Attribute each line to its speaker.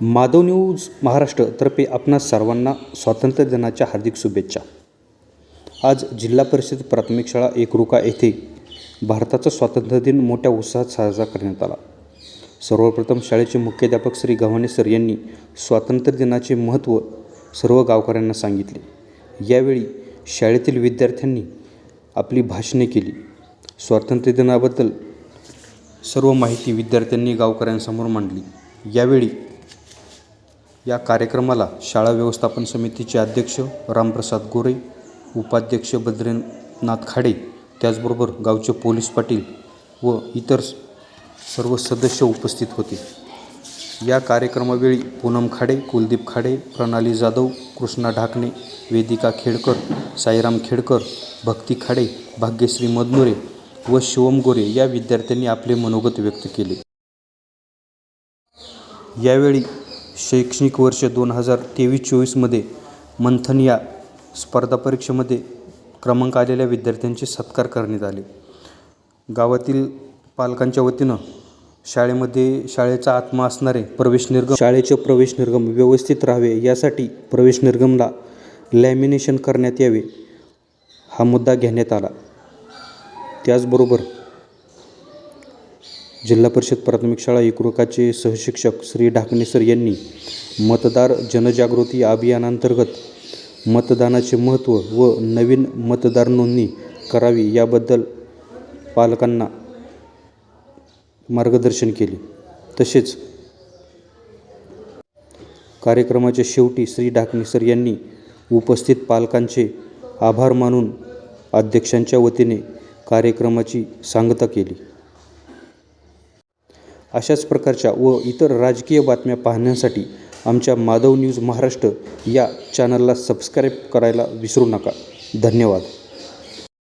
Speaker 1: Madhav news महाराष्ट्रतर्फे आपणा सर्वांना स्वातंत्र्य दिनाच्या हार्दिक शुभेच्छा. आज जिल्हा परिषद प्राथमिक शाळा एकरुका येथे भारताचा स्वातंत्र्य दिन मोठ्या उत्साहात साजरा करण्यात आला. सर्वप्रथम शाळेचे मुख्याध्यापक श्री गव्हाणे सर यांनी स्वातंत्र्य दिनाचे महत्त्व सर्व गावकऱ्यांना सांगितले. यावेळी शाळेतील विद्यार्थ्यांनी आपली भाषणे केली. स्वातंत्र्य दिनाबद्दल सर्व माहिती विद्यार्थ्यांनी गावकऱ्यांसमोर मांडली. यावेळी या कार्यक्रमाला शाळा व्यवस्थापन समितीचे अध्यक्ष रामप्रसाद गोरे उपाध्यक्ष बद्रीनाथ खाडे त्याचबरोबर गावचे पोलीस पाटील व इतर सर्व सदस्य उपस्थित होते. या कार्यक्रमावेळी पूनम खाडे कुलदीप खाडे प्रणाली जाधव कृष्णा ढाकणे वेदिका खेडकर साईराम खेडकर भक्ती खाडे भाग्यश्री मदनुरे व शिवम गोरे या विद्यार्थ्यांनी आपले मनोगत व्यक्त केले. यावेळी शैक्षणिक वर्ष दोन हजार तेवीस चोवीसमध्ये मंथन या स्पर्धा परीक्षेमध्ये क्रमांक आलेल्या विद्यार्थ्यांचे सत्कार करण्यात आले. गावातील पालकांच्या वतीनं शाळेमध्ये शाळेचा आत्मा असणारे प्रवेश निर्गम शाळेचे प्रवेश निर्गम व्यवस्थित राहावे यासाठी प्रवेश निर्गमला लॅमिनेशन करण्यात यावे हा मुद्दा घेण्यात आला. त्याचबरोबर जिल्हा परिषद प्राथमिक शाळा एकरुकाचे सहशिक्षक श्री ढाकणे सर यांनी मतदार जनजागृती अभियानांतर्गत मतदानाचे महत्त्व व नवीन मतदार नोंदणी करावी याबद्दल पालकांना मार्गदर्शन केले. तसेच कार्यक्रमाच्या शेवटी श्री ढाकणे सर यांनी उपस्थित पालकांचे आभार मानून अध्यक्षांच्या वतीने कार्यक्रमाची सांगता केली. अशाच प्रकारच्या व इतर राजकीय बातम्या पाहण्यासाठी आमच्या माधव न्यूज महाराष्ट्र या चॅनलला सबस्क्राईब करायला विसरू नका. धन्यवाद.